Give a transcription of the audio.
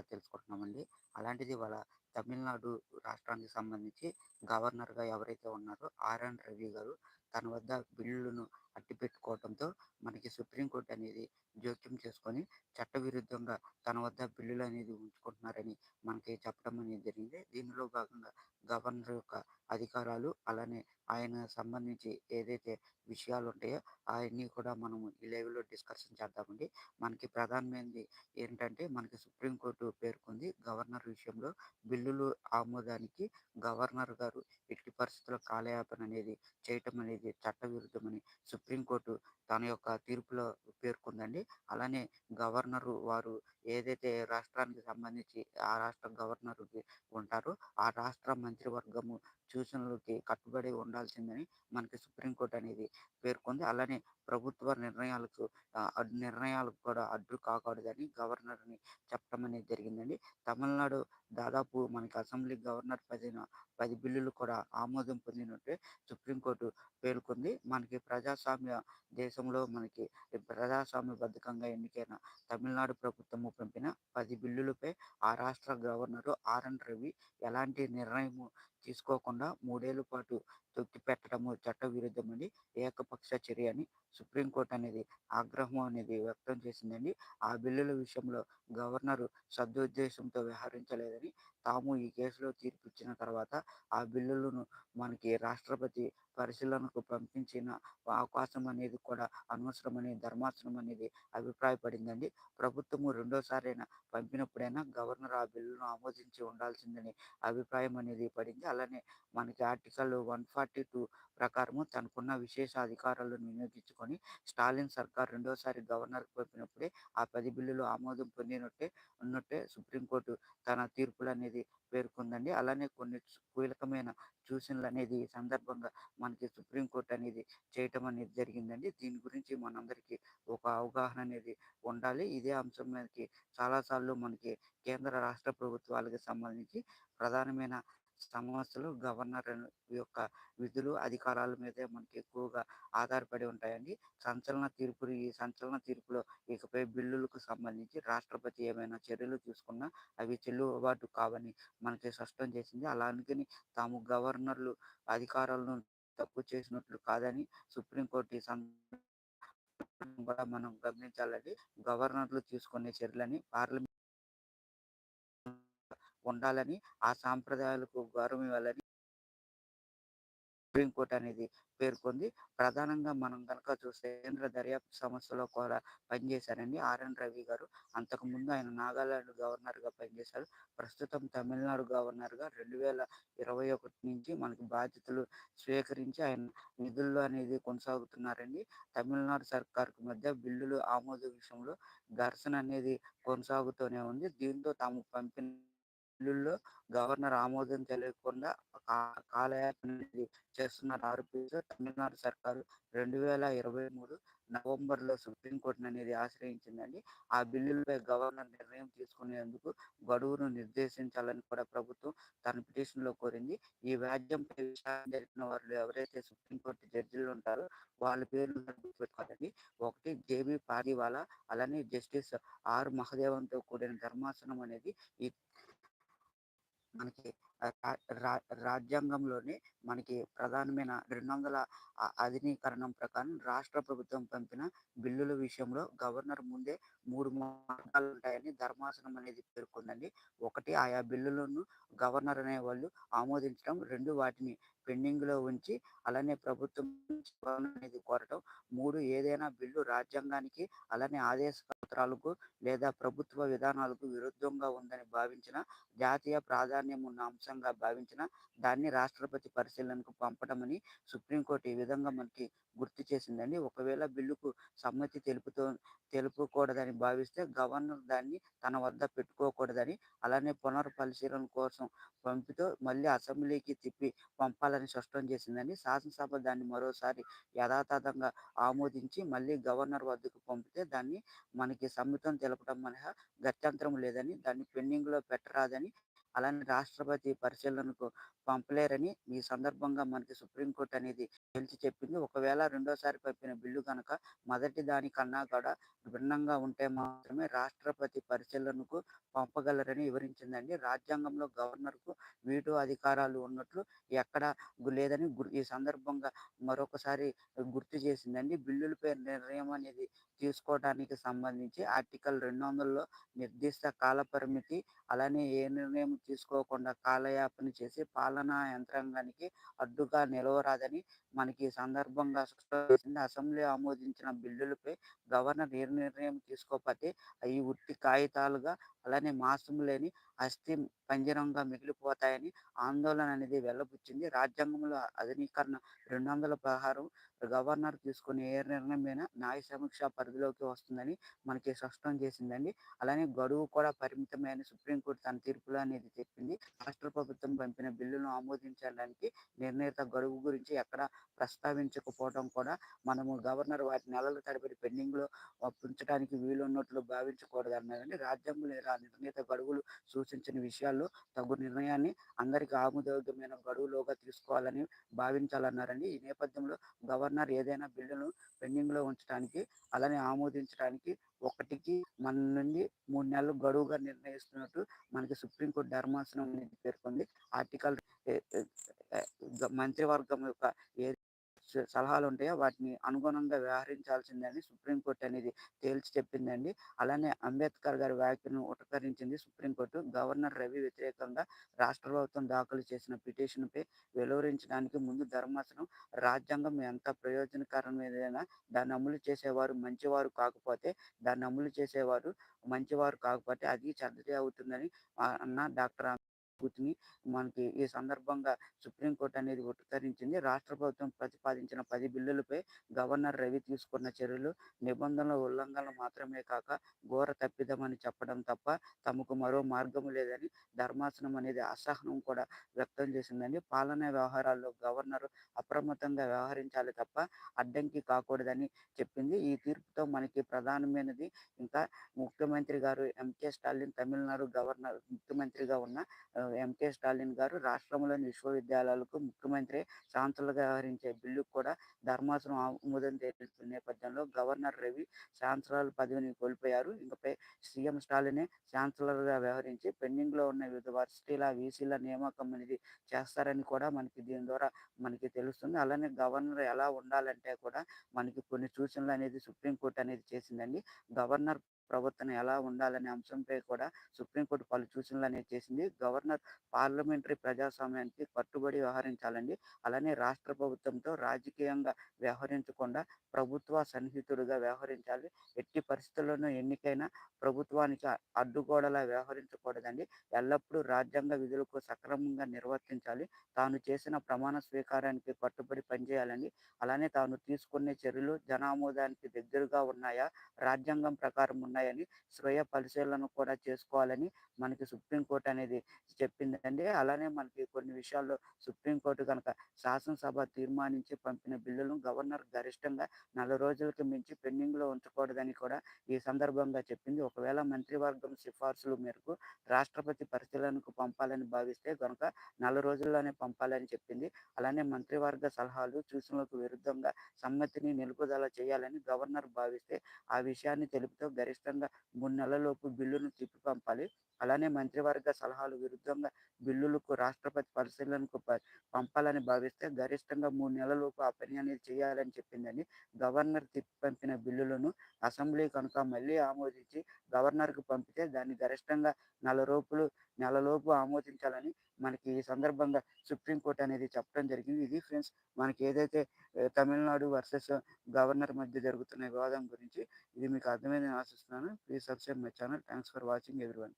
ద్వారా తెలుసుకుంటున్నామండి. అలాంటిది వాళ్ళ తమిళనాడు రాష్ట్రానికి సంబంధించి గవర్నర్‌గా ఎవరైతే ఉన్నారో ఆర్ఎన్ రవి గారు తన వద్ద బిల్లులను అట్టిపెట్టుకోవడంతో మనకి సుప్రీంకోర్టు అనేది జోక్యం చేసుకొని చట్టవిరుద్ధంగా తన వద్ద బిల్లులు అనేది ఉంచుకుంటున్నారని మనకి చెప్పడం అనేది జరిగింది. దీనిలో భాగంగా గవర్నర్ యొక్క అధికారాలు అలానే ఆయన సంబంధించి ఏదైతే విషయాలు ఉంటాయో అవన్నీ కూడా మనము ఈ లైవ్‌లో డిస్కషన్ చేద్దామండి. మనకి ప్రధానమైనది ఏంటంటే మనకి సుప్రీం కోర్టు పేర్కొంది గవర్నర్ విషయంలో బిల్లులు ఆమోదానికి గవర్నర్ గారు ఎట్టి పరిస్థితుల్లో కాలయాపన అనేది చేయటం అనేది చట్టవిరుద్ధమని సుప్రీం కోర్టు తన యొక్క తీర్పులో పేర్కొందండి. అలానే గవర్నరు వారు ఏదైతే రాష్ట్రానికి సంబంధించి ఆ రాష్ట్ర గవర్నర్‌కి ఉంటారో ఆ రాష్ట్ర మంత్రివర్గము సూచనలకి కట్టుబడి ఉండాల్సిందని మనకి సుప్రీం కోర్ట్ అనేది పేర్కొంది. అలానే ప్రభుత్వ నిర్ణయాలకు నిర్ణయాలకు కూడా అడ్డు కాకూడదని గవర్నర్‌ని చెప్పడం అనేది జరిగిందండి. తమిళనాడు దాదాపు మనకి అసెంబ్లీ గవర్నర్ పదిన పది బిల్లులు కూడా ఆమోదం పొందినట్టే సుప్రీం కోర్టు పేర్కొంది. మనకి ప్రజాస్వామ్య దేశంలో మనకి ప్రజాస్వామ్య బద్ధకంగా ఎన్నికైన తమిళనాడు ప్రభుత్వము పంపిన పది బిల్లులపై ఆ రాష్ట్ర గవర్నరు ఆర్ఎన్ రవి ఎలాంటి నిర్ణయము తీసుకోకుండా మూడేళ్ళ పాటు తొక్కిపెట్టడము చట్టవిరుద్ధమని ఏకపక్ష చర్య అని సుప్రీంకోర్టు అనేది ఆగ్రహం అనేది వ్యక్తం చేసిందండి. ఆ బిల్లుల విషయంలో గవర్నరు సదుద్దేశంతో వ్యవహరించలేదని, తాము ఈ కేసులో తీర్పు ఇచ్చిన తర్వాత ఆ బిల్లులను మనకి రాష్ట్రపతి పరిశీలనకు పంపించిన అవకాశం అనేది కూడా అనవసరమని ధర్మాసనం అనేది అభిప్రాయపడిందండి. ప్రభుత్వము రెండోసారైనా పంపినప్పుడైనా గవర్నర్ ఆ బిల్లును ఆమోదించి ఉండాల్సిందని అభిప్రాయం అనేది పడింది. అలానే మనకి ఆర్టికల్ 142 ప్రకారము తనకున్న విశేష అధికారాలను వినియోగించుకొని స్టాలిన్ సర్కార్ రెండోసారి గవర్నర్‌కి పంపినప్పుడే ఆ పది బిల్లులు ఆమోదం పొందినట్టే ఉన్నట్టే సుప్రీం కోర్టు తన తీర్పులనేది పేర్కొందండి. అలానే కొన్ని కీలకమైన సూచనలనేది ఈ సందర్భంగా మనకి సుప్రీం కోర్ట్ అనేది చేయటం అనేది జరిగిందండి. దీని గురించి మనందరికీ ఒక అవగాహన అనేది ఉండాలి. ఇదే అంశం మీదకి చాలాసార్లు మనకి కేంద్ర, రాష్ట్ర ప్రభుత్వాలకు సంబంధించి ప్రధానమైన సమస్యలు గవర్నర్ యొక్క విధులు, అధికారాల మీదే మనకి ఎక్కువగా ఆధారపడి ఉంటాయండి. సంచలన తీర్పులు ఈ సంచలన తీర్పులో ఇకపై బిల్లులకు సంబంధించి రాష్ట్రపతి ఏమైనా చర్యలు తీసుకున్నా అవి చెల్లుబాటు కావని మనకి స్పష్టం చేసింది. అలా తాము గవర్నర్‌లు అధికారాలను తప్పు చేసినట్లు కాదని సుప్రీం కోర్టు ఈ కూడా మనం గమనించాలని గవర్నర్‌లు తీసుకునే చర్యలని పార్లమెంట్ ఉండాలని, ఆ సాంప్రదాయాలకు గౌరవం ఇవ్వాలని సుప్రీం కోర్ట్ అనేది పేర్కొంది. ప్రధానంగా మనం కనుక చూస్తే కేంద్ర దర్యాప్తు సంస్థలో కూడా పనిచేశారండి ఆర్ఎన్ రవి గారు. అంతకుముందు ఆయన నాగాలాండ్ గవర్నర్‌గా పనిచేశారు. ప్రస్తుతం తమిళనాడు గవర్నర్‌గా 2021 నుంచి మనకి బాధ్యతలు స్వీకరించి ఆయన నిధుల్లో అనేది కొనసాగుతున్నారండి. తమిళనాడు సర్కార్‌కు మధ్య బిల్లులు ఆమోదం విషయంలో ఘర్షణ అనేది కొనసాగుతూనే ఉంది. దీంతో తాము పంపిన బిల్లుల్లో గవర్నర్ ఆమోదం తెలియకుండా కా కాలయాపన అనేది చేస్తున్నారు ఆరోపిస్తూ తమిళనాడు సర్కారు 2023 నవంబర్‌లో సుప్రీం కోర్టుని అనేది ఆశ్రయించిందండి. ఆ బిల్లులపై గవర్నర్ నిర్ణయం తీసుకునేందుకు గడువును నిర్దేశించాలని కూడా ప్రభుత్వం తన పిటిషన్‌లో కోరింది. ఈ వ్యాజ్యంపై విచారణ జరిపిన వాళ్ళు ఎవరైతే సుప్రీం కోర్టు జడ్జిలు ఉంటారో వాళ్ళ పేర్లు గుర్తుపెట్టుకోవాలండి. ఒకటి జేబీ పాడివాలా, అలానే జస్టిస్ ఆర్ మహదేవన్‌తో కూడిన ధర్మాసనం అనేది ఈ మనకి రా రా మనకి ప్రధానమైన రెండు వందల అధినీకరణం ప్రకారం రాష్ట్ర ప్రభుత్వం పంపిన బిల్లుల విషయంలో గవర్నర్ ముందే మూడు మార్గాలు ఉంటాయని ధర్మాసనం అనేది పేర్కొందండి. ఒకటి ఆయా బిల్లులను గవర్నర్ అనే వాళ్ళు ఆమోదించడం. రెండు వాటిని పెండింగ్లో ఉంచి అలానే ప్రభుత్వం అనేది కోరటం. మూడు ఏదైనా బిల్లు రాజ్యాంగానికి అలానే ఆదేశ పత్రాలకు లేదా ప్రభుత్వ విధానాలకు విరుద్ధంగా ఉందని భావించిన జాతీయ ప్రాధాన్యత ప్రాధాన్యం ఉన్న అంశంగా భావించిన దాన్ని రాష్ట్రపతి పరిశీలనకు పంపడమని సుప్రీంకోర్టు ఈ విధంగా మనకి గుర్తు చేసిందండి. ఒకవేళ బిల్లుకు సమ్మతి తెలుపుతో తెలుపకూడదని భావిస్తే గవర్నర్ దాన్ని తన వద్ద పెట్టుకోకూడదని, అలానే పునర్పరిశీలన కోసం పంపితో మళ్ళీ అసెంబ్లీకి తిప్పి పంపాలని స్పష్టం చేసిందని శాసనసభ దాన్ని మరోసారి యథాతథంగా ఆమోదించి మళ్ళీ గవర్నర్ వద్దకు పంపితే దాన్ని మనకి సమ్మితం తెలపడం మినహా గత్యంతరం లేదని, దాన్ని పెండింగ్‌లో పెట్టరాదని అలానే రాష్ట్రపతి పరిశీలనకు పంపలేరని ఈ సందర్భంగా మనకి సుప్రీంకోర్టు అనేది తేల్చి చెప్పింది. ఒకవేళ రెండోసారి పంపిన బిల్లు కనుక మొదటి దానికన్నా కూడా భిన్నంగా ఉంటే మాత్రమే రాష్ట్రపతి పరిశీలనకు పంపగలరని వివరించిందండి. రాజ్యాంగంలో గవర్నర్‌కు వీటో అధికారాలు ఉన్నట్లు ఎక్కడా లేదని ఈ సందర్భంగా మరొకసారి గుర్తు చేసిందండి. బిల్లులపై నిర్ణయం అనేది తీసుకోవడానికి సంబంధించి ఆర్టికల్ 200లో నిర్దిష్ట కాల పరిమితి అలానే ఏ నిర్ణయం తీసుకోకుండా కాలయాపన చేసి పాలనా యంత్రాంగానికి అడ్డుగా నిలవరాదని మనకి ఈ సందర్భంగా అసెంబ్లీ ఆమోదించిన బిల్లులపై గవర్నర్ నిర్ణయం తీసుకోకపోతే అవి ఉట్టి కాగితాలుగా అలానే మాసం లేని అస్థి పంజరంగా మిగిలిపోతాయని ఆందోళన అనేది వెల్లబుచ్చింది. రాజ్యాంగంలో ఆధునీకరణ రెండు వందల పదహారు గవర్నర్ తీసుకునే ఏ నిర్ణయమైనా న్యాయ సమీక్ష పరిధిలోకి వస్తుందని మనకి స్పష్టం చేసిందండి. అలానే గడువు కూడా పరిమితమైన సుప్రీంకోర్టు తన తీర్పులో అనేది చెప్పింది. రాష్ట్ర ప్రభుత్వం పంపిన బిల్లును ఆమోదించడానికి నిర్ణీత గడువు గురించి ఎక్కడ ప్రస్తావించకపోవడం కూడా మనము గవర్నర్ వాటి నెలల తరబడి పెండింగ్‌లో ఉంచడానికి వీలున్నట్లు భావించకూడదన్నారండి. రాజ్యాంగంలో నిర్ణీత గడువులు ఆలోచించిన విషయాల్లో తగు నిర్ణయాన్ని అందరికి ఆమోదయోగ్యమైన గడువులోగా తీసుకోవాలని భావించాలన్నారండి. ఈ నేపథ్యంలో గవర్నర్ ఏదైనా బిల్లును పెండింగ్‌లో ఉంచడానికి అలానే ఆమోదించడానికి ఒకటికి మన నుండి మూడు నెలలు గడువుగా నిర్ణయిస్తున్నట్టు మనకి సుప్రీంకోర్టు ధర్మాసనం అనేది పేర్కొంది. ఆర్టికల్ మంత్రివర్గం యొక్క ఏ సలహాలు ఉంటాయో వాటిని అనుగుణంగా వ్యవహరించాల్సిందని సుప్రీంకోర్టు అనేది తేల్చి చెప్పిందండి. అలానే అంబేద్కర్ గారి వ్యాఖ్యను ఉపకరించింది సుప్రీంకోర్టు. గవర్నర్ రవి వ్యతిరేకంగా రాష్ట్ర ప్రభుత్వం దాఖలు చేసిన పిటిషన్‌పై వెలువరించడానికి ముందు ధర్మాసనం రాజ్యాంగం ఎంత ప్రయోజనకరమైనదైనా దాన్ని అమలు చేసేవారు మంచివారు కాకపోతే దాన్ని అమలు చేసేవారు మంచివారు కాకపోతే అది చెడ్డదే అవుతుందని అన్న డాక్టర్ స్ఫూర్తిని మనకి ఈ సందర్భంగా సుప్రీంకోర్టు అనేది ఉత్తరించింది రాష్ట్ర ప్రభుత్వం ప్రతిపాదించిన పది బిల్లులపై గవర్నర్ రవి తీసుకున్న చర్యలు నిబంధనల ఉల్లంఘనలు మాత్రమే కాక ఘోర తప్పిదమని చెప్పడం తప్ప తమకు మరో మార్గం లేదని ధర్మాసనం అనేది అసహనం కూడా వ్యక్తం చేసిందని పాలనా వ్యవహారాల్లో గవర్నర్ అప్రమత్తంగా వ్యవహరించాలి తప్ప అడ్డంకి కాకూడదని చెప్పింది. ఈ తీర్పుతో మనకి ప్రధానమైనది ఇంకా ముఖ్యమంత్రి గారు ఎంకే స్టాలిన్ తమిళనాడు గవర్నర్ ముఖ్యమంత్రిగా ఉన్న ఎంకే స్టాలిన్ గారు రాష్ట్రంలోని విశ్వవిద్యాలయాలకు ముఖ్యమంత్రి ఛాన్సలర్‌గా వ్యవహరించే బిల్లుకు కూడా ధర్మాసనం ఆమోదం తెలిపిన నేపథ్యంలో గవర్నర్ రవి ఛాన్సలర్ పదవిని కోల్పోయారు. ఇంకపై సీఎం స్టాలినే ఛాన్సలర్‌గా వ్యవహరించి పెండింగ్‌లో ఉన్న వివిధ వర్సిటీల వీసీల నియామకం అనేది చేస్తారని కూడా మనకి దీని ద్వారా మనకి తెలుస్తుంది. అలానే గవర్నర్ ఎలా ఉండాలంటే కూడా మనకి కొన్ని సూచనలు అనేది సుప్రీంకోర్టు అనేది చేసిందండి. గవర్నర్ ప్రవర్తన ఎలా ఉండాలనే అంశంపై కూడా సుప్రీంకోర్టు పలు సూచనలు అనేది చేసింది. గవర్నర్ పార్లమెంటరీ ప్రజాస్వామ్యానికి కట్టుబడి వ్యవహరించాలండి. అలానే రాష్ట్ర ప్రభుత్వంతో రాజకీయంగా వ్యవహరించకుండా ప్రభుత్వ సన్నిహితుడిగా వ్యవహరించాలి. ఎట్టి పరిస్థితుల్లోనూ ఎన్నికైన ప్రభుత్వానికి అడ్డుగోడలా వ్యవహరించకూడదండి. ఎల్లప్పుడూ రాజ్యాంగ విధులకు సక్రమంగా నిర్వర్తించాలి. తాను చేసిన ప్రమాణ స్వీకారానికి కట్టుబడి పనిచేయాలండి. అలానే తాను తీసుకునే చర్యలు జనామోదానికి దగ్గరగా ఉన్నాయా, రాజ్యాంగం ప్రకారం ఉన్నాయా ఉన్నాయని స్వీయ పరిశీలన కూడా చేసుకోవాలని మనకి సుప్రీంకోర్టు అనేది చెప్పిందండి. అలానే మనకి కొన్ని విషయాల్లో సుప్రీంకోర్టు గనక శాసనసభ తీర్మానించి పంపిన బిల్లులను గవర్నర్ గరిష్టంగా నెల రోజులకు మించి పెండింగ్‌లో ఉంచకూడదని కూడా ఈ సందర్భంగా చెప్పింది. ఒకవేళ మంత్రివర్గం సిఫార్సులు మేరకు రాష్ట్రపతి పరిశీలనకు పంపాలని భావిస్తే గనుక నెల రోజుల్లోనే పంపాలని చెప్పింది. అలానే మంత్రివర్గ సలహాలు, సూచనలకు విరుద్ధంగా సమ్మతిని నిలుపుదల చేయాలని గవర్నర్ భావిస్తే ఆ విషయాన్ని తెలుపుతూ గరిష్టంగా మూడు నెలలలోపు బిల్లును తిప్పి పంపాలి. అలానే మంత్రివర్గ సలహాలు విరుద్ధంగా బిల్లులకు రాష్ట్రపతి పరిశీలనకు పంపాలని భావిస్తే గరిష్టంగా మూడు నెలలలోపు ఆ పని అనేది చేయాలని చెప్పిందని గవర్నర్ తిప్పి పంపిన బిల్లులను అసెంబ్లీ కనుక మళ్ళీ ఆమోదించి గవర్నర్‌కు పంపితే దాన్ని గరిష్టంగా నెల రోజులు నెలలోపు ఆమోదించాలని మనకి ఈ సందర్భంగా సుప్రీంకోర్టు అనేది చెప్పడం జరిగింది. ఇది ఫ్రెండ్స్ మనకి ఏదైతే తమిళనాడు వర్సెస్ గవర్నర్ మధ్య జరుగుతున్న వివాదం గురించి ఇది మీకు అర్థమైందని ఆశిస్తున్నాను. Please subscribe my channel. Thanks for watching everyone.